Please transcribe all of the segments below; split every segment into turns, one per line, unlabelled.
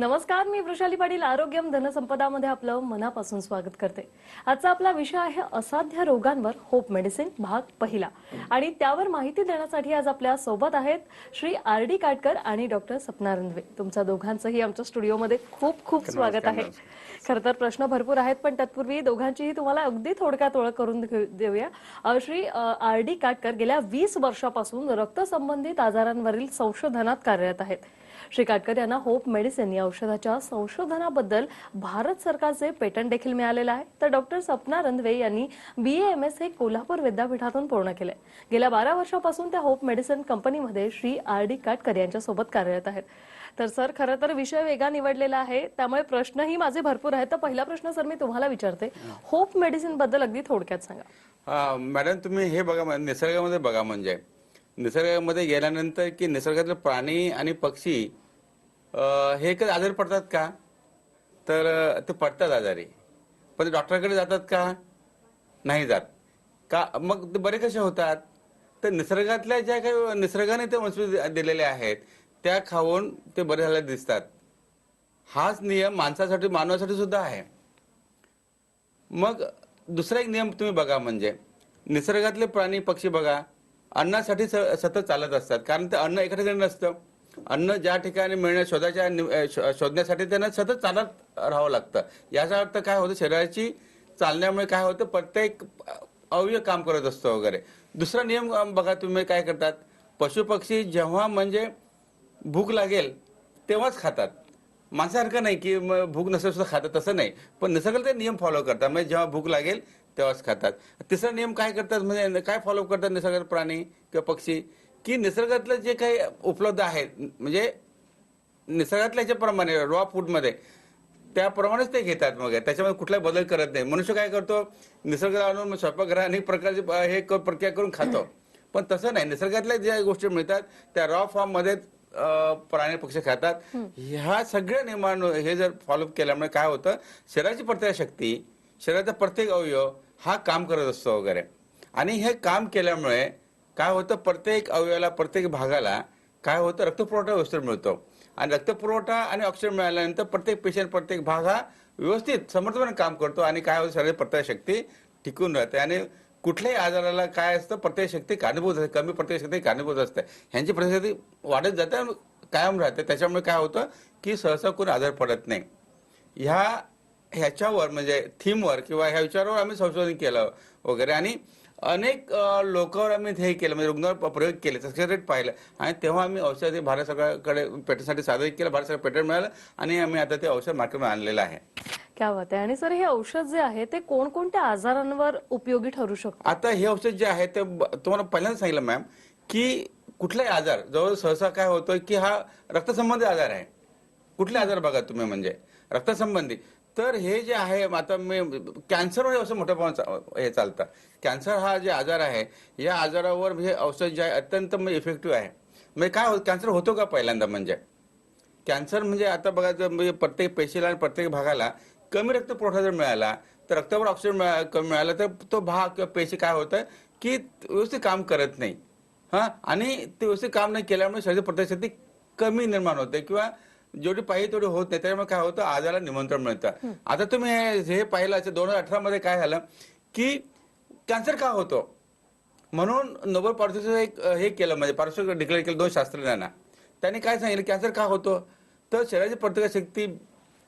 नमस्कार मी वृषाली पाटील आरोग्यम धनसंपदामध्ये आपलं मनापासून स्वागत करते. आजचा आपला विषय आहे असाध्य रोगांवर होप मेडिसिन भाग पहिला. आणि त्यावर माहिती देण्यासाठी आज आपल्यासोबत आहेत श्री आर डी काटकर आणि डॉक्टर सपना रंधवे. तुमच्या दोघांचंही आमच्या स्टुडिओमध्ये खूप खूप स्वागत आहे. खरं तर प्रश्न भरपूर आहेत पण तत्पूर्वी दोघांचीही तुम्हाला अगदी थोडक्यात ओळख करून देऊया. श्री आर डी काटकर गेल्या वीस वर्षापासून रक्तसंबंधित आजारांवरील संशोधनात कार्यरत आहेत. श्री काटकर यांना होप मेडिसिन या औषधाच्या संशोधनाबद्दल भारत सरकारचे पेटंट देखील मिळालेलं आहे. तर डॉक्टर सपना रंधवे यांनी बी एम एस हे कोल्हापूर विद्यापीठातून पूर्ण केले गेल्या बारा वर्षापासून त्या होप मेडिसिन कंपनीमध्ये श्री आर डी काटकर यांच्यासोबत कार्यरत आहेत. तर सर खरं तर विषय वेगळा निवडलेला आहे. त्यामुळे प्रश्नही माझे भरपूर आहेत. तर पहिला प्रश्न सर मी तुम्हाला विचारते. होप मेडिसिनबद्दल अगदी थोडक्यात सांगा.
मॅडम तुम्ही हे बघा निसर्गामध्ये बघा म्हणजे. निसर्गामध्ये गेल्यानंतर की निसर्गातले प्राणी आणि पक्षी हे कधी आजारी पडतात का? तर ते पडतात आजारी. पण ते डॉक्टरकडे जातात का? नाही जात. का मग ते बरे कसे होतात? तर निसर्गातल्या ज्या काही निसर्गाने ते वनस्पती दिलेल्या आहेत त्या खाऊन ते बरे झालेले दिसतात. हाच नियम माणसासाठी मानवासाठी सुद्धा आहे. मग दुसरा एक नियम तुम्ही बघा म्हणजे निसर्गातले प्राणी पक्षी बघा. अन्नासाठी स- सतत चालत असतात. कारण ते अन्न एका ठिकाणी नसतं. अन्न ज्या ठिकाणी मिळण्या शोधाच्या नि- शो- शोधण्यासाठी त्यांना सतत चालत राहावं लागतं. याचा अर्थ काय होतं शरीराची चालण्यामुळे काय होतं प्रत्येक अवयव काम करत असतो वगैरे. दुसरा नियम बघा तुम्ही काय करतात. पशुपक्षी जेव्हा म्हणजे भूक लागेल तेव्हाच खातात. माणसासारखं नाही की मग भूक नसेल सुद्धा खातात तसं नाही. पण निसर्गाला ते नियम फॉलो करतात. म्हणजे जेव्हा भूक लागेल तेव्हाच खातात. तिसरा नियम काय करतात? म्हणजे काय फॉलो करतात निसर्गात प्राणी किंवा पक्षी? की निसर्गातलं जे काही उपलब्ध आहे म्हणजे निसर्गातल्या याच्याप्रमाणे रॉ फूडमध्ये त्याप्रमाणेच ते घेतात मग. त्याच्यामध्ये कुठलाही बदल करत नाही. मनुष्य काय करतो? निसर्गात आणून स्वयंपाकघरात अनेक प्रकारचे हे प्रक्रिया करून खातो. पण तसं नाही. निसर्गातल्या ज्या गोष्टी मिळतात त्या रॉ फॉर्ममध्ये अं, प्राणी पक्षी खातात. ह्या सगळ्या नियमांवर हे जर फॉलो केल्यामुळे काय होतं? शरीराची प्रत्येक शक्ती शरीराचा प्रत्येक अवयव हा काम करत असतो वगैरे. आणि हे काम केल्यामुळे काय होतं प्रत्येक अवयवाला प्रत्येक भागाला काय होतं रक्तपुरवठा व्यवस्थित मिळतो. आणि रक्तपुरवठा आणि ऑक्सिजन मिळाल्यानंतर प्रत्येक पेशंट प्रत्येक भाग हा व्यवस्थित समर्थपणे काम करतो आणि काय होतं शरीर प्रत्येक शक्ती टिकून राहते. आणि कुठल्याही आजाराला काय असतं प्रत्येक शक्ती कारणीभूत असते कमी प्रत्येक शक्ती कारणीभूत असते. ह्यांची प्रतिशक्ती वाढत जाते आणि कायम राहते. त्याच्यामुळे काय होतं की सहसा कोणी आजार पडत नाही. ह्या ह्याच्यावर म्हणजे थीमवर किंवा ह्या विचारावर आम्ही संशोधन केलं वगैरे. आणि अनेक लोकांवर आम्ही हे केलं म्हणजे रुग्णावर प्रयोग केले सक्सेस रेट पाहिलं. आणि तेव्हा आम्ही औषध भारत सरकारकडे पेटंटसाठी सादर केलं भारत सरकार पेटंट मिळालं आणि आम्ही आता ते औषध मार्केटमध्ये आणलेलं आहे.
क्या बात आहे. आणि सर हे औषध जे आहे ते कोणकोणत्या आजारांवर उपयोगी ठरू शकतं?
आता हे औषध जे आहे ते तुम्हाला पहिल्यांदा सांगितलं मॅम की कुठलाही आजार जवळ सहसा काय होतं की हा रक्तसंबंधी आजार आहे. कुठले आजार बघा तुम्ही म्हणजे रक्तसंबंधी. तर हे जे आहे आता मी कॅन्सरवर असं मोठ्या प्रमाणात हे चालतं. कॅन्सर हा जे आजार आहे या आजारावर हे औषध जे आहे अत्यंत म्हणजे इफेक्टिव्ह आहे. म्हणजे काय हो, कॅन्सर होतो का पहिल्यांदा म्हणजे? कॅन्सर म्हणजे आता बघा जर म्हणजे प्रत्येक पेशीला आणि प्रत्येक भागाला कमी रक्तपुरवठा जर मिळाला तर रक्तावर ऑक्सिजन मिळा- कमी मिळाला तर तो भाग किंवा पेशी काय होतं की व्यवस्थित काम करत नाही. हां? आणि ते व्यवस्थित काम नाही केल्यामुळे शरीर प्रतिशक्ती कमी निर्माण होते किंवा जेवढी पाहिजे तेवढी होत नाही. त्यामुळे काय होतं? आजाराला निमंत्रण मिळतं. आता तुम्ही हे- पाहिलं दोन हजार अठरा मध्ये काय झालं? की कॅन्सर का होतो? म्हणून नोबेल पारितोषिक एक हे केलं म्हणजे पारितोषिक डिक्लेअर केलं दोन शास्त्रज्ञांना. त्यांनी काय सांगितलं? कॅन्सर का होतो? तर शरीराची प्रतिकारशक्ती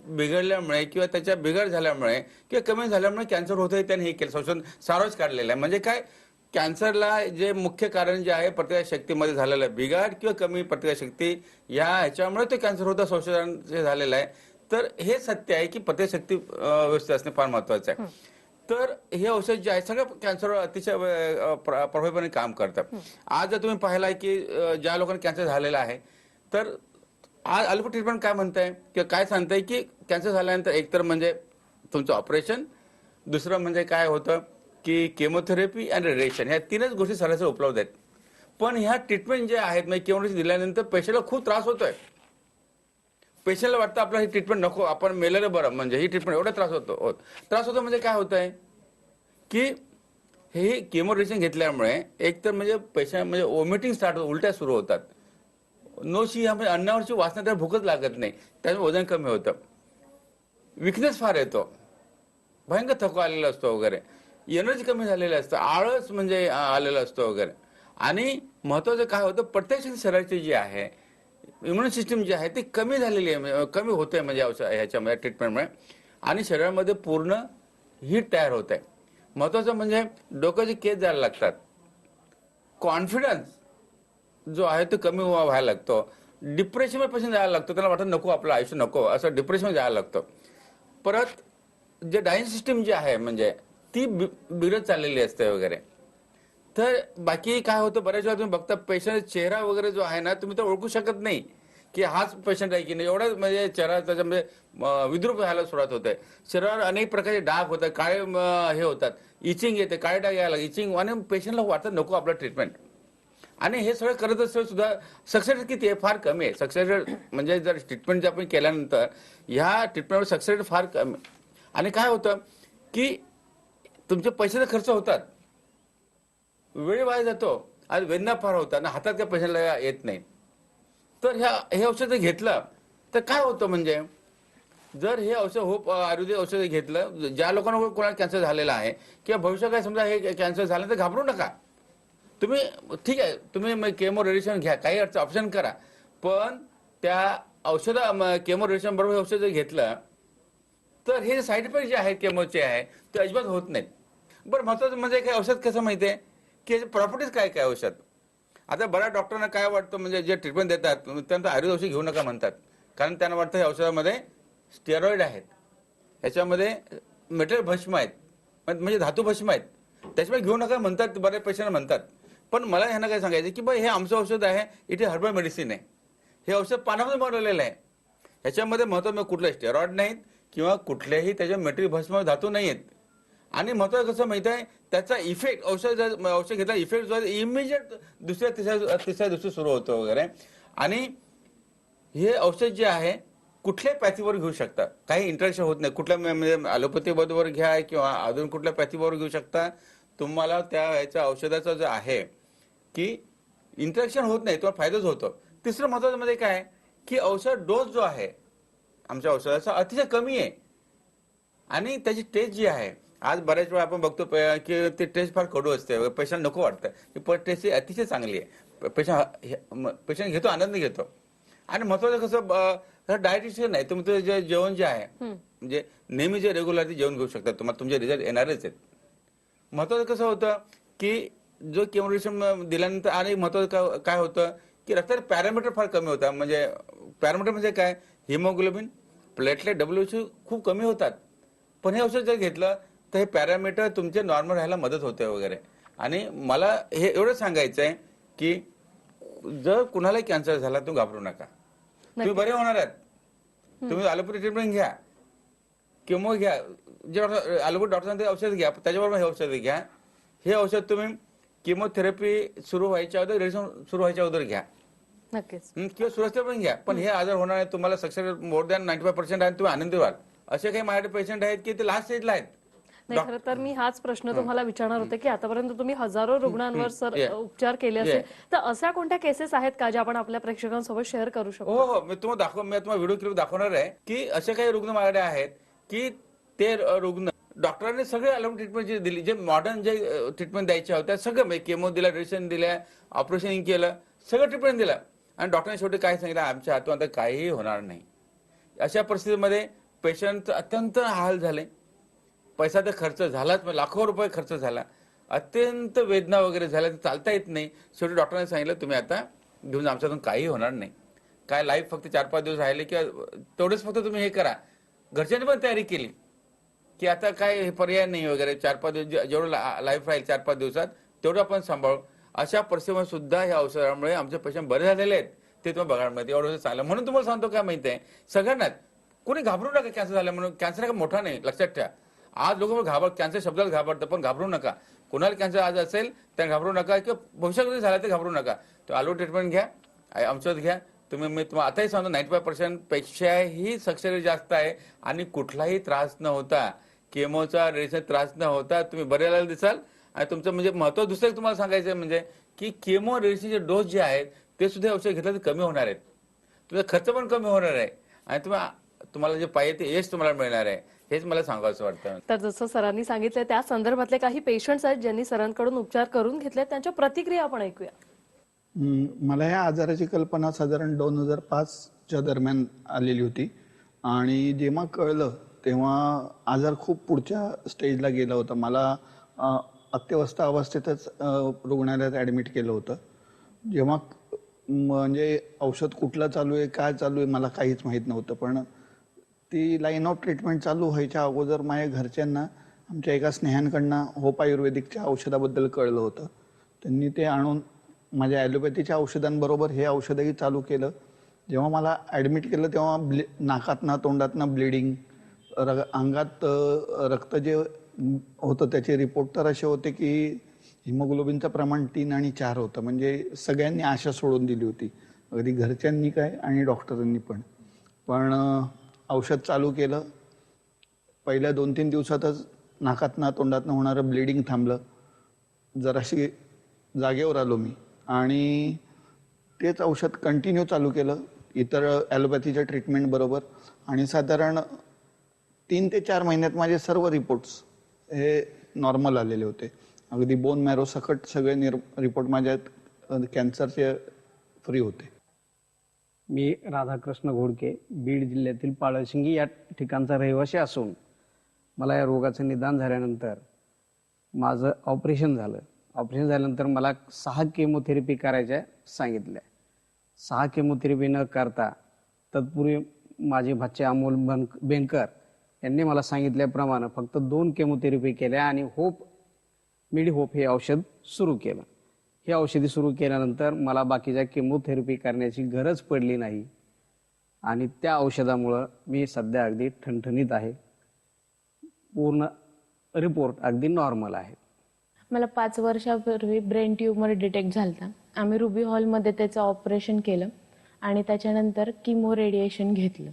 बिघडल्यामुळे किंवा त्याच्या बिघड झाल्यामुळे किंवा कमी झाल्यामुळे कॅन्सर होतं त्यांनी हे केलं. संशोधन सारोच काढलेलं आहे. म्हणजे काय? कॅन्सरला जे मुख्य कारण जे आहे प्रतिकारशक्तीमध्ये झालेलं आहे. बिघाड किंवा कमी प्रतिकारशक्ती या ह्याच्यामुळे ते कॅन्सर होतं संशोधन जे झालेलं आहे. तर हे सत्य आहे की प्रतिकारशक्ती व्यवस्थित असणे फार महत्वाचं आहे. तर हे औषध जे आहे सगळं कॅन्सरवर अतिशय प्रभावीपणे काम करतं. आज जर तुम्ही पाहिलाय की ज्या लोकांना कॅन्सर झालेला आहे तर आज अल्प ट्रीटमेंट काय म्हणताय? किंवा काय सांगताय की कॅन्सर झाल्यानंतर एकतर म्हणजे तुमचं ऑपरेशन दुसरं म्हणजे काय होतं? की केमोथेरपी आणि रेडिएशन ह्या तीनच गोष्टी सरासरी उपलब्ध आहेत. पण ह्या ट्रीटमेंट जे आहेत म्हणजे केमोथेरपी दिल्यानंतर पेशंटला खूप त्रास होतोय. पेशंटला वाटतं आपल्याला ही ट्रीटमेंट नको आपण मेलेलं बरं म्हणजे ही ट्रीटमेंट एवढा त्रास होतो त्रास होतो म्हणजे काय होत आहे की हे केमो रेडिएशन घेतल्यामुळे एक तर म्हणजे पेशंट म्हणजे ओमिटिंग स्टार्ट उलट्या सुरू होतात. नोशी ह्या म्हणजे अन्नावरची वासना तर भूकच लागत नाही त्यामुळे वजन कमी होतं. विकनेस फार येतो. भयंकर थकवा आलेला असतो वगैरे. एनर्जी कमी झालेली असतं आळस म्हणजे आलेला असतो वगैरे. आणि महत्वाचं काय होतं प्रत्यक्ष शरीराची जी आहे इम्युन सिस्टीम जी आहे ती कमी झालेली आहे म्हणजे, कमी होते म्हणजे ह्याच्यामध्ये ट्रीटमेंटमुळे. आणि शरीरामध्ये पूर्ण हीट तयार होत. आहे महत्वाचं म्हणजे डोक्याचे केस जायला लागतात. कॉन्फिडन्स जो आहे तो कमी व्हायला लागतो. डिप्रेशनमध्ये पेशंट जायला लागतो त्याला वाटतं नको आपलं आयुष्य नको असं डिप्रेशन जायला लागतं. परत जे डायजेस्ट सिस्टीम जी आहे म्हणजे ती बि- बिघडत चाललेली असते वगैरे. तर बाकी काय होतं बऱ्याच वेळा तुम्ही बघता पेशंट चेहरा वगैरे जो आहे ना तुम्ही तर ओळखू शकत नाही की हाच पेशंट आहे की नाही. एवढाच म्हणजे चेहरा त्याच्यामध्ये म्हणजे विद्रूप व्हायला सुरुवात होते. शरीरावर अनेक प्रकारचे डाग होतात काळे हे होतात. इचिंग येते काळे डाग यायला इचिंग आणि पेशंटला वाटतं नको आपलं ट्रीटमेंट. आणि हे सगळं करत असताना सुद्धा सक्सेस रेट किती आहे? फार कमी आहे. सक्सेस रेट म्हणजे जर ट्रीटमेंट जे आपण केल्यानंतर ह्या ट्रीटमेंटवर सक्सेस रेट फार कमी. आणि काय होतं की तुमचे पैसे तर खर्च होतात. वेळ वाया जातो आज वेदना फार होतात आणि हातात काय पैशाला येत नाही. तर ह्या हे औषध घेतलं तर काय होतं म्हणजे? जर हे औषध होप आयुर्वेदिक औषध घेतलं ज्या लोकांना हो- कोणाला कॅन्सर झालेला आहे किंवा भविष्यात काय समजा हे कॅन्सर झालं तर घाबरू नका. तुम्ही ठीक आहे तुम्ही केमो रेडिएशन घ्या काही अडचण ऑप्शन करा. पण त्या औषध केमो रेडिएशन बरोबर औषध जर घेतलं तर हे साईड इफेक्ट जे आहेत केमोचे आहे ते अजिबात होत नाहीत. बरं महत्वाचं म्हणजे काय औषध कसं माहिती आहे? की याची प्रॉपर्टीज काय काय औषध? आता बऱ्याच डॉक्टरांना काय वाटतं म्हणजे जे ट्रीटमेंट देतात त्यांचं आयुर्वेद औषध घेऊ नका म्हणतात. कारण त्यांना वाटतं या औषधामध्ये स्टेरॉइड आहेत. ह्याच्यामध्ये मेटेरियल भस्म आहेत. म्हणजे धातू भस्म आहेत. त्याच्यामुळे घेऊ नका म्हणतात बऱ्याच पेशंट म्हणतात. पण मला ह्यांना काय सांगायचं की बा हे आमचं औषध आहे इथे हर्बल मेडिसिन आहे. हे औषध पानामध्ये बनवलेलं आहे. ह्याच्यामध्ये महत्त्व म्हणजे कुठलं स्टेरॉइड नाहीत किंवा कुठल्याही त्याच्या मेटेरियल भस्म धातू नाही आहेत आणि महत्वाचं कसं माहिती आहे? त्याचा इफेक्ट औषध जर- औषध घेतला इफेक्ट जो आहे इमिजिएट दुसऱ्या तिसऱ्या तिसऱ्या दिवशी सुरू होतो वगैरे. आणि हे औषध जे आहे कुठल्या पॅथीवर घेऊ शकता? काही इंटरेक्शन होत नाही. कुठल्या म्हणजे ॲलोपॅथी बरोबर घ्या किंवा अजून कुठल्या पॅथीबरोबर घेऊ शकता? तुम्हाला त्या ह्याच्या औषधाचं जे आहे की इंटरेक्शन होत नाही तुम्हाला फायदाच होतो. तिसरं महत्वाचं म्हणजे काय? आहे, की औषध डोस जो आहे आमच्या औषधाचा अतिशय कमी आहे. आणि त्याची टेस्ट जी आहे आज बऱ्याच वेळा आपण बघतो की ते टेस्ट फार कडू असते. पेशंट नको वाटतं. की पण टेस्ट अतिशय चांगली आहे. पेशंट पेशंट घेतो आनंद घेतो. आणि महत्वाचं कसं डायटिशियन नाही तुम्ही तुझं जे जेवण जे आहे म्हणजे नेहमी जे रेग्युलर जेवण घेऊ शकता तुम्हाला तुमचे रिझल्ट येणारच आहेत. महत्वाचं कसं होतं की जो केमोरेशन दिल्यानंतर आणि महत्वाचं काय- होतं की रक्ताचे पॅरामीटर फार कमी होता. म्हणजे पॅरामीटर म्हणजे काय? हिमोग्लोबिन प्लेटलेट डब्ल्यूची खूप कमी होतात. पण हे औषध जर घेतलं तर हे पॅरामीटर तुमचे नॉर्मल राहायला मदत होते वगैरे. आणि मला हे एवढं सांगायचं आहे की जर कुणाला कॅन्सर झाला तुम्ही घाबरू नका. तुम्ही बरे होणार आहात. तुम्ही ॲलोपॅथी ट्रीटमेंट घ्या. किंवा घ्या. जे डॉक्टर ॲलोपॅथी डॉक्टर सांगते औषध घ्या. त्याच्याबरोबर हे औषध घ्या. हे औषध तुम्ही किमोथेरपी सुरू व्हायच्या अगोदर रेडिएशन सुरू व्हायच्या अगोदर घ्या. किंवा सुरक्षित पण घ्या. पण हे आजार होणार आहे तुम्हाला success more than ninety five percent आहे तुम्ही आनंदी व्हाल. असे काही माझ्याकडे पेशंट आहेत की ते लास्ट स्टेजला आहेत.
नाही खरं तर मी हाच प्रश्न तुम्हाला विचारणार होते की आतापर्यंत तुम्ही हजारो रुग्णांवर सर. उपचार केले असेल. तर अशा कोणत्या केसेस आहेत का ज्या आपण आपल्या प्रेक्षकांसोबत शेअर करू शकतो?
हो हो मी तुम्हाला दाखव मी तुम्हाला व्हिडिओ क्लिप दाखवणार आहे की असे काही रुग्ण माझ्याकडे आहेत की ते रुग्ण डॉक्टरांनी सगळे अलोम ट्रीटमेंट जे दिली जे मॉडर्न जे ट्रीटमेंट द्यायच्या होत्या सगळं म्हणजे केमो दिला रेडिएशन दिल्या ऑपरेशन केलं सगळं ट्रीटमेंट दिलं. आणि डॉक्टरांनी शेवटी काय सांगितलं आमच्या हातून आता काहीही होणार नाही. अशा परिस्थितीमध्ये पेशंट अत्यंत हाल झाले. पैसा तर खर्च झालाच लाखो रुपये खर्च झाला. अत्यंत वेदना वगैरे झाल्या तर चालता येत नाही. शेवटी डॉक्टरांनी सांगितलं तुम्ही आता घेऊन जा, आमच्यातून काही होणार नाही. काय लाईफ फक्त चार पाच दिवस राहिले किंवा तेवढेच फक्त तुम्ही हे करा. घरच्यांनी पण तयारी केली की आता काय हे पर्याय नाही वगैरे चार पाच दिवस जेवढं लाईफ राहील चार पाच दिवसात तेवढं आपण सांभाळू. अशा परिस्थितीमध्ये सुद्धा ह्या औषधामुळे आमचे पेशंट बरे झालेले आहेत. ते तुम्हाला बघायला मिळते. एवढं चांगलं म्हणून तुम्हाला सांगतो काय माहिती आहे? सगळ्यांनाच. कोणी घाबरू नका कॅन्सर झालं म्हणून. कॅन्सर काय मोठा नाही लक्षात ठेवा. आज लोक घाबर कॅन्सर शब्दाला घाबरतं पण घाबरू नका. कोणाला कॅन्सर आज असेल तर घाबरू नका किंवा भविष्यात झाला तर घाबरू नका. तर आलो ट्रीटमेंट घ्या आमच्यात घ्या. तुम्ही मी तुम्हाला आताही सांगतो नाईन्टी फाय पर्सेंट पेक्षाही सक्सेस जास्त आहे आणि कुठलाही त्रास न होता केमोचा रेडिएशन त्रास न होता तुम्ही बऱ्याला दिसाल. आणि तुमचं म्हणजे महत्त्व दुसरं तुम्हाला सांगायचं म्हणजे की केमो रेडिएशनचे डोस जे आहेत ते सुद्धा औषध घेतलं तर कमी होणार आहेत. तुझा खर्च पण कमी होणार आहे. आणि तुम्हाला जे पाहिजे ते यश तुम्हाला मिळणार आहे. हेच मला सांगावं वाटतं.
तर जसं सरांनी सांगितलं त्या संदर्भातले काही पेशंट्स आहेत ज्यांनी सरांकडून उपचार करून घेतले त्यांच्या प्रतिक्रिया आपण ऐकूया.
हम्म, मला ह्या आजाराची कल्पना साधारण दोन हजार पाचच्या दरम्यान आलेली होती. आणि जेव्हा कळलं तेव्हा आजार खूप पुढच्या स्टेजला गेला होता. मला अत्यवस्था अवस्थेतच रुग्णालयात ॲडमिट केलं होतं. जेव्हा म्हणजे औषध कुठलं चालू आहे काय चालू आहे मला काहीच माहीत नव्हतं. पण ती लाईन ऑफ ट्रीटमेंट चालू व्हायच्या अगोदर माझ्या घरच्यांना आमच्या एका स्नेहांकडनं होप आयुर्वेदिकच्या औषधाबद्दल कळलं होतं. त्यांनी ते आणून माझ्या ॲलोपॅथीच्या औषधांबरोबर हे औषधही चालू केलं. जेव्हा मला ॲडमिट केलं तेव्हा ब्लि नाकातनं तोंडातनं ब्लिडिंग रग अंगात रक्त जे होतं त्याचे रिपोर्ट तर असे होते की हिमोग्लोबिनचं प्रमाण तीन आणि चार होतं. म्हणजे सगळ्यांनी आशा सोडून दिली होती. अगदी घरच्यांनी काय आणि डॉक्टरांनी पण. पण औषध चालू केलं. पहिल्या दोन तीन दिवसातच नाकातनं तोंडातनं होणारं ब्लिडिंग थांबलं. जराशी जागेवर आलो मी. आणि तेच औषध कंटिन्यू चालू केलं. इतर ॲलोपॅथीच्या ट्रीटमेंट बरोबर. आणि साधारण तीन ते चार महिन्यात माझे सर्व रिपोर्ट्स हे नॉर्मल आलेले होते. अगदी बोन मॅरो सकट सगळे निर रिपोर्ट माझ्यात कॅन्सरचे फ्री होते.
मी राधाकृष्ण घोडके बीड जिल्ह्यातील पाळशिंगी या ठिकाणचा रहिवासी असून मला या रोगाचं निदान झाल्यानंतर माझं ऑपरेशन झालं. ऑपरेशन झाल्यानंतर मला सहा केमोथेरपी करायच्या सांगितल्या. सहा केमोथेरपी न करता तत्पूर्वी माझे भाचे अमोल बन बेनकर यांनी मला सांगितल्याप्रमाणे फक्त दोन केमोथेरपी केल्या आणि होप मिडी होप हे औषध सुरू केलं. हे औषधी सुरू केल्यानंतर मला बाकीच्या केमोथेरपी करण्याची गरज पडली नाही. आणि त्या औषधामुळं मी सध्या अगदी ठणठणीत आहे. पूर्ण रिपोर्ट अगदी नॉर्मल आहे.
मला पाच वर्षापूर्वी ब्रेन ट्यूमर डिटेक्ट झालता. आम्ही रुबी हॉलमध्ये त्याचं ऑपरेशन केलं आणि त्याच्यानंतर किमो रेडिएशन घेतलं.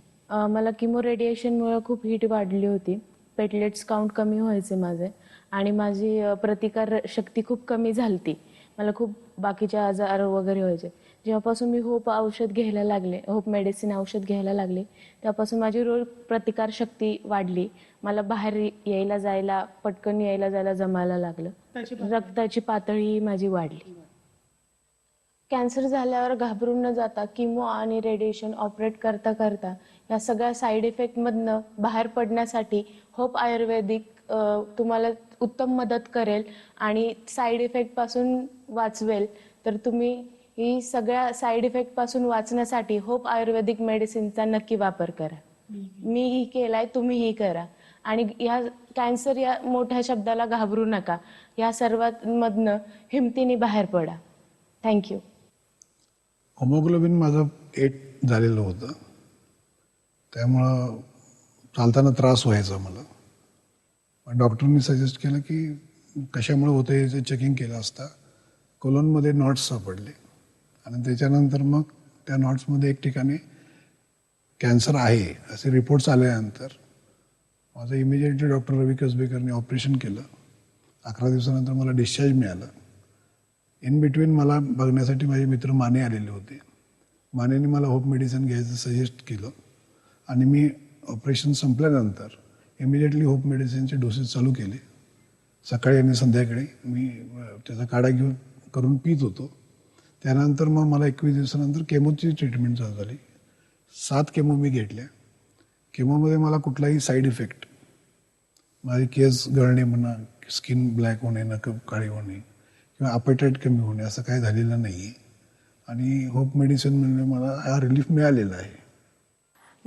मला किमो रेडिएशनमुळे खूप हीट वाढली होती. पेटलेट्स काउंट कमी व्हायचे माझे आणि माझी प्रतिकार शक्ती खूप कमी झालती. मला खूप बाकीचे आजार वगैरे व्हायचे. जेव्हापासून मी होप औषध घ्यायला लागले होप मेडिसिन औषध घ्यायला लागले तेव्हापासून माझी रोग प्रतिकार शक्ती वाढली. मला बाहेर यायला जायला पटकन यायला जायला जमायला लागलं. रक्ताची पातळी. माझी वाढली. कॅन्सर झाल्यावर घाबरून न जाता किमो आणि रेडिएशन ऑपरेट करता करता या सगळ्या साईड इफेक्टमधनं बाहेर पडण्यासाठी होप आयुर्वेदिक तुम्हाला उत्तम मदत करेल आणि साईड इफेक्टपासून वाचवेल तर तुम्ही ही सगळ्या साईड इफेक्टपासून वाचण्यासाठी होप आयुर्वेदिक मेडिसिनचा नक्की वापर करा. मीही केलाय तुम्हीही करा. आणि या कॅन्सर या मोठ्या शब्दाला घाबरू नका. या सर्वांमधनं हिमतीने बाहेर पडा. थँक्यू
होमोग्लोबिन माझं एट झालेलं होतं. त्यामुळं चालताना त्रास व्हायचा मला. पण डॉक्टरनी सजेस्ट केलं की कशामुळे होतं याचं चेकिंग केलं असता कोलोनमध्ये नॉट्स सापडले. आणि त्याच्यानंतर मग त्या नॉट्समध्ये एक ठिकाणी कॅन्सर आहे असे रिपोर्ट्स आल्यानंतर माझं इमिजिएटली डॉक्टर रवी कसबेकरने ऑपरेशन केलं. अकरा दिवसानंतर मला डिस्चार्ज मिळालं. इन बिटवीन मला बघण्यासाठी माझे मित्र माने आलेले होते. मानेने मला होप मेडिसिन घ्यायचं सजेस्ट केलं. आणि मी ऑपरेशन संपल्यानंतर इमिडिएटली होप मेडिसिनचे डोसेस चालू केले. सकाळी आणि संध्याकाळी मी त्याचा काढा घेऊन करून पित होतो. त्यानंतर मग मला एकवीस दिवसानंतर केमोची ट्रीटमेंट चालू झाली. सात केमो मी घेतल्या. केमोमध्ये मला कुठलाही साईड इफेक्ट माझे केस गळणे म्हणा स्किन ब्लॅक होणे नक काळी होणे किंवा अपेटाईट कमी होणे असं काही झालेलं नाही आहे आणि होप मेडिसिन म्हणजे मला हा रिलीफ मिळालेला आहे.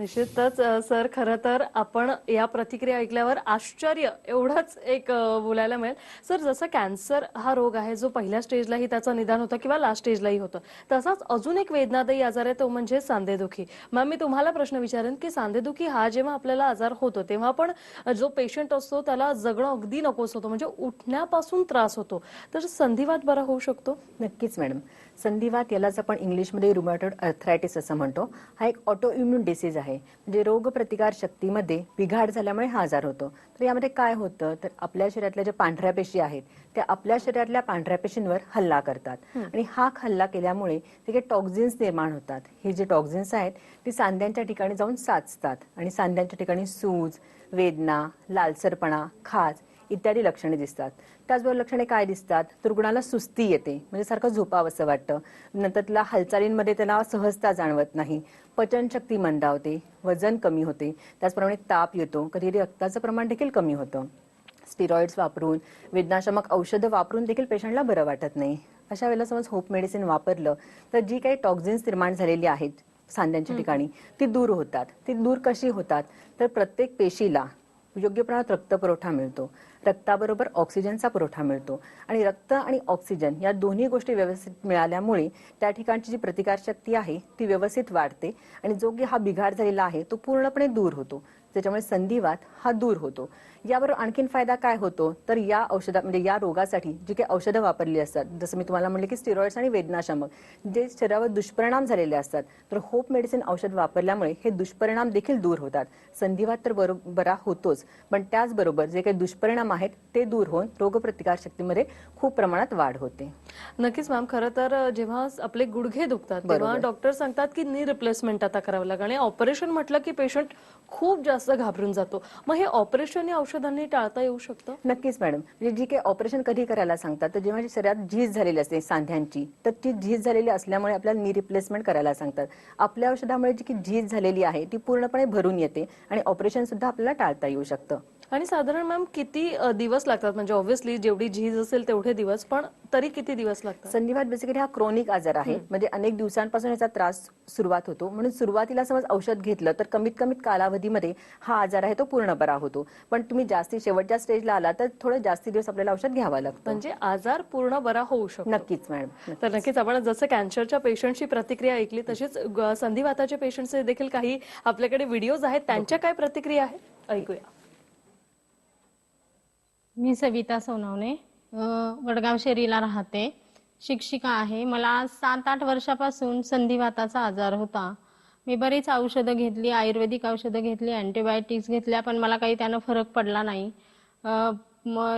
निश्चितच सर खरं तर आपण या प्रतिक्रिया ऐकल्यावर आश्चर्य एवढंच एक बोलायला मिळेल. सर जसं कॅन्सर हा रोग आहे जो पहिल्या स्टेजलाही त्याचं निदान होतं किंवा लास्ट स्टेजलाही होतं तसाच अजून एक वेदनादायी आजार आहे तो म्हणजे सांधेदुखी मग मी तुम्हाला प्रश्न विचारेन की सांधेदुखी हा जेव्हा आपल्याला आजार होतो तेव्हा पण जो पेशंट असतो त्याला जगणं अगदी नकोस होतो म्हणजे उठण्यापासून त्रास होतो. तर संधिवात बरा होऊ शकतो?
नक्कीच मॅडम. संधिवात यालाच आपण इंग्लिशमध्ये रुमॅटॉइड अर्थरायटिस असं म्हणतो. हा एक ऑटो इम्युन डिसीज आहे. म्हणजे रोगप्रतिकार शक्तीमध्ये बिघाड झाल्यामुळे हा आजार होतो. तर यामध्ये काय होतं? तर आपल्या शरीरातल्या ज्या पांढऱ्या पेशी आहेत त्या आपल्या शरीरातल्या पांढऱ्या पेशींवर हल्ला करतात. आणि हा हल्ला केल्यामुळे ते काही टॉक्झिन्स निर्माण होतात. हे जे टॉक्झिन्स आहेत ती सांध्यांच्या ठिकाणी जाऊन साचतात. आणि सांध्यांच्या ठिकाणी सूज वेदना लालसरपणा खाज इत्यादी लक्षणे दिसतात. त्याचबरोबर लक्षणे काय दिसतात? तर रुग्णाला सुस्ती येते. म्हणजे सारखं झोपावंसं वाटतं. नंतर त्याला हालचालींमध्ये त्याला सहजता जाणवत नाही. पचनशक्ती मंदावते. वजन कमी होते. त्याचप्रमाणे ताप येतो. कधी कधी रक्ताचं प्रमाण देखील कमी होतं. स्टिरॉइड्स वापरून वेदनाशामक औषधं वापरून देखील पेशंटला बरं वाटत नाही. अशा वेळेला समज होप मेडिसिन वापरलं तर जी काही टॉक्झिन्स निर्माण झालेली आहेत सांध्यांच्या ठिकाणी ती दूर होतात. ती दूर कशी होतात? तर प्रत्येक पेशीला योग्य प्रमाणात रक्तपुरवठा मिळतो. रक्ताबरोबर ऑक्सिजनचा पुरवठा मिळतो. आणि रक्त आणि ऑक्सिजन या दोन्ही गोष्टी व्यवस्थित मिळाल्यामुळे त्या ठिकाणची जी प्रतिकारशक्ती आहे ती व्यवस्थित वाढते आणि जो की हा बिघाड झालेला आहे तो पूर्णपणे दूर होतो. त्याच्यामुळे संधिवात हा दूर होतो. याबरोबर आणखीन फायदा काय होतो? तर या औषधा म्हणजे या रोगासाठी जी काही औषधं वापरली असतात जसं मी तुम्हाला म्हणले की स्टिरॉइड्स आणि वेदनाशामक जे शरीरावर दुष्परिणाम झालेले असतात तर होप मेडिसिन औषध वापरल्यामुळे हे दुष्परिणाम देखील दूर होतात. संधिवात तर बरो होतोच पण त्याचबरोबर जे काही दुष्परिणाम आहेत ते दूर होऊन रोगप्रतिकार शक्तीमध्ये खूप प्रमाणात वाढ होते.
नक्कीच मॅम खरं तर जेव्हा आपले गुडघे दुखतात तेव्हा. डॉक्टर सांगतात की नी रिप्लेसमेंट आता करावं लागेल. आणि ऑपरेशन म्हटलं की पेशंट खूप जास्त घाबरून जातो. मग हे ऑपरेशन या औषधांनी टाळता येऊ शकतं?
नक्कीच मॅडम. म्हणजे जी काही ऑपरेशन कधी करायला सांगतात तर जेव्हा शरीरात झीज झालेली असते सांध्यांची तर ती झीज झालेली असल्यामुळे आपल्याला नी रिप्लेसमेंट करायला सांगतात. आपल्या औषधामुळे जी की झीज झालेली आहे ती पूर्णपणे भरून येते आणि ऑपरेशन सुद्धा आपल्याला टाळता येऊ शकतं.
आणि साधारण मॅम किती दिवस लागतात? म्हणजे ऑब्व्हियसली जेवढी झीज असेल तेवढे दिवस पण तरी किती दिवस लागतात?
संधिवात बेसिकली हा क्रोनिक आजार आहे. म्हणजे अनेक दिवसांपासून याचा त्रास सुरुवात होतो. म्हणून सुरुवातीला समज औषध घेतलं तर कमीत कमीत कालावधीमध्ये हा आजार आहे तो पूर्ण बरा होतो. पण तुम्ही जास्ती शेवटच्या स्टेजला आला तर थोडं जास्ती दिवस आपल्याला औषध घ्यावं लागतं.
म्हणजे आजार पूर्ण बरा होऊ शकतो.
नक्कीच मॅडम.
तर नक्कीच आपण जसं कॅन्सरच्या पेशंटची प्रतिक्रिया ऐकली तशीच ग- संधिवाताच्या पेशंटचे देखील काही आपल्याकडे व्हिडिओज आहेत. त्यांच्या काय प्रतिक्रिया आहेत? ऐकूया.
मी सविता सोनवणे वडगाव शेरीला राहते. शिक्षिका आहे. मला सात आठ वर्षापासून संधिवाताचा आजार होता. मी बरीच औषधं घेतली आयुर्वेदिक औषधं घेतली अँटीबायोटिक्स घेतल्या पण मला काही त्यानं फरक पडला नाही.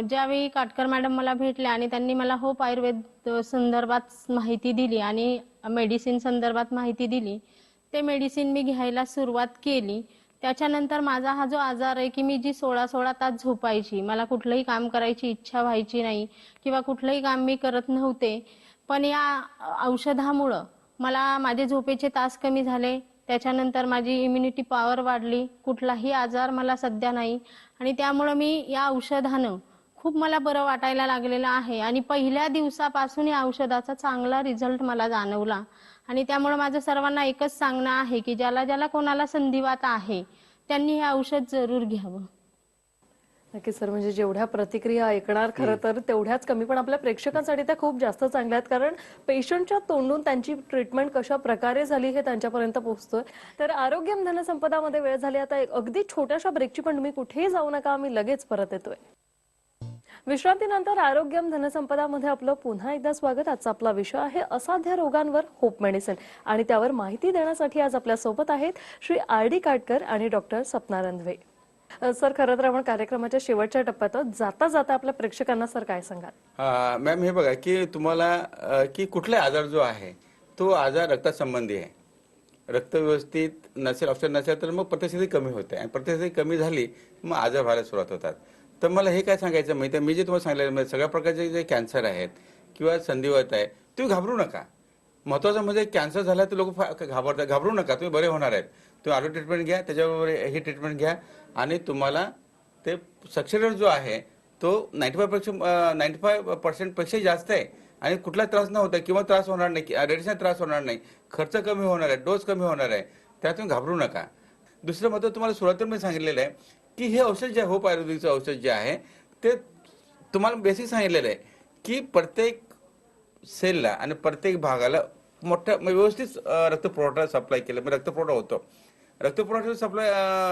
ज्यावेळी काटकर मॅडम मला भेटल्या आणि त्यांनी मला होप आयुर्वेद संदर्भात माहिती दिली आणि मेडिसिन संदर्भात माहिती दिली ते मेडिसिन मी घ्यायला सुरुवात केली. त्याच्यानंतर माझा हा जो आजार आहे की मी जी सोळा सोळा तास झोपायची मला कुठलंही काम करायची इच्छा व्हायची नाही किंवा कुठलंही काम मी करत नव्हते पण या औषधामुळं मला माझे झोपेचे तास कमी झाले. त्याच्यानंतर माझी इम्युनिटी पॉवर वाढली. कुठलाही आजार मला सध्या नाही. आणि त्यामुळं मी या औषधानं खूप मला बरं वाटायला लागलेलं आहे. आणि पहिल्या दिवसापासून या औषधाचा चांगला रिझल्ट मला जाणवला. आणि त्यामुळे माझं सर्वांना एकच सांगणं आहे की ज्याला ज्याला कोणाला संधिवात आहे त्यांनी हे औषध जरूर घ्यावं.
नक्कीच सर म्हणजे जेवढ्या प्रतिक्रिया ऐकणार खरं तर तेवढ्याच कमी पण आपल्या प्रेक्षकांसाठी त्या खूप जास्त चांगल्या आहेत. कारण पेशंटच्या तोंडून त्यांची ट्रीटमेंट कशा प्रकारे झाली हे त्यांच्यापर्यंत पोहोचतोय. तर आरोग्यम धनसंपदामध्ये वेळ झाली आता एक अगदी छोट्याशा ब्रेकची पण तुम्ही कुठेही जाऊ नका आम्ही लगेच परत येतोय. विश्रांतीनंतर आरोग्यम धनसंपदामध्ये आपलं पुन्हा एकदा स्वागत. आजचा आपला विषय आहे असाध्य रोगांवर होप मेडिसिन. आणि त्यावर माहिती देण्यासाठी आज आपल्यासोबत आहेत श्री आर डी काटकर आणि डॉक्टर सपना रंधवे. सर खरं तर आपण कार्यक्रमाच्या शेवटच्या टप्प्यात जाता जाता आपल्या प्रेक्षकांना सर काय सांगाल?
मॅम हे बघा की तुम्हाला की कुठला आजार जो आहे तो आजार रक्तासंबंधी आहे. रक्त व्यवस्थित नसेल ऑप्शन नसेल तर मग प्रतिस्थिती कमी होते आणि प्रतिस्थिती कमी झाली मग आजार व्हायला सुरुवात होतात. तर मला हे काय सांगायचं माहिती आहे मी जे तुम्हाला सांगितलं म्हणजे सगळ्या प्रकारचे जे कॅन्सर आहेत किंवा संधिवात आहे तुम्ही घाबरू नका. महत्वाचं म्हणजे कॅन्सर झाला तर लोक घाबरतात. घाबरू नका. तुम्ही बरे होणार आहेत. तुम्ही आरो ट्रीटमेंट घ्या त्याच्याबरोबर ही ट्रीटमेंट घ्या आणि तुम्हाला ते सक्सेस जो आहे तो नाईन्टी फायपेक्षा नाईन्टी फाय पर्सेंटपेक्षा जास्त आहे आणि कुठला त्रास न होता किंवा त्रास होणार नाही रेडिशन त्रास होणार नाही खर्च कमी होणार आहे डोस कमी होणार आहे त्यातून घाबरू नका. दुसरं मत तुम्हाला सुरुवातीला मी सांगितलेलं आहे की हे औषध जे होप आयुर्वेदिकचं औषध जे आहे ते तुम्हाला बेसिक सांगितलेलं आहे की प्रत्येक सेलला आणि प्रत्येक भागाला मोठ्या म्हणजे व्यवस्थित रक्तपुरवठा सप्लाय केला. म्हणजे रक्तपुरवठा होतो. रक्तपुरवठा सप्लाय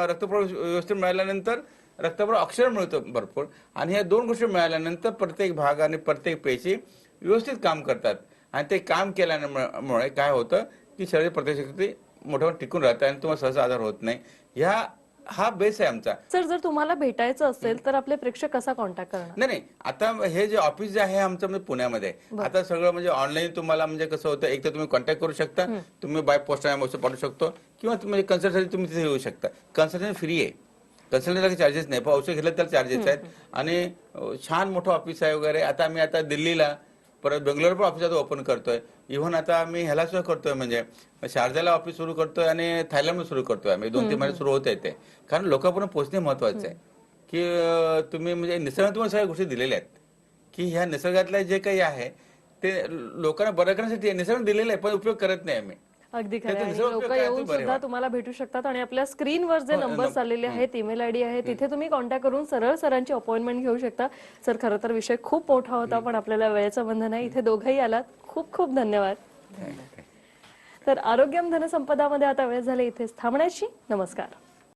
रक्तपुरवठा व्यवस्थित मिळाल्यानंतर रक्तापुरवठा अक्षर मिळतो भरपूर. आणि ह्या दोन गोष्टी मिळाल्यानंतर प्रत्येक भाग आणि प्रत्येक पेशी व्यवस्थित काम करतात. आणि ते काम केल्यामुळे काय होतं की शरीर प्रतिशक्ती मोठ्या टिकून राहतं आणि तुम्हाला सहसा आजार होत नाही. ह्या हा बेस आहे आमचा.
सर जर तुम्हाला भेटायचं असेल तर आपले प्रेक्षक कसा कॉन्टॅक्ट करणार?
नाही नाही. आता हे जे ऑफिस जे आहे आमचं म्हणजे पुण्यामध्ये. आता सगळं म्हणजे ऑनलाईन तुम्हाला म्हणजे कसं होतं एक तर तुम्ही कॉन्टॅक्ट करू शकता. तुम्ही बाय पोस्ट पाठवू शकतो. किंवा तुम्ही कन्सल्टन्सी तुम्ही तिथे येऊ शकता. कन्सल्टन्सी फ्री आहे. कन्सल्टन्सीला चार्जेस नाही. पण औषध घेतलं तर चार्जेस आहेत. आणि छान मोठं ऑफिस आहे वगैरे. आता आम्ही आता दिल्लीला परत बेंगलोर पण ऑफिस आता ओपन करतोय. इव्हन आता आम्ही ह्याला सुद्धा करतोय म्हणजे शारजाला ऑफिस सुरू करतोय आणि थायलंड सुरू करतोय आम्ही. दोन तीन महिने सुरू होत आहे ते. कारण लोकांपर्यंत पोहोचणे महत्वाचं आहे. की तुम्ही म्हणजे निसर्गात तुम्हाला सगळ्या गोष्टी दिलेल्या आहेत. की ह्या निसर्गातल्या जे काही आहे ते लोकांना बरं करण्यासाठी. निसर्ग दिलेलं आहे पण उपयोग करत नाही आम्ही.
अगदी खरं
त्याचा. दुसरा
लोक
उपयोग काय?
येऊन
तो बरे
सुद्धा. तुम्हाला भेटू शकतात आणि आपल्या स्क्रीनवर जे
हो,
नंबर्स
नंब-
आलेले आहेत ईमेल आयडी आहे तिथे तुम्ही कॉन्टॅक्ट करून सरळ सरांची अपॉइंटमेंट घेऊ शकता. सर खरं तर विषय खूप मोठा होता पण आपल्याला वेळेचं बंधन आहे इथे दोघंही आलात. खूप खूप धन्यवाद. तर आरोग्यम धनसंपदामध्ये आता वेळ झाली. इथेच थांबण्याची. नमस्कार.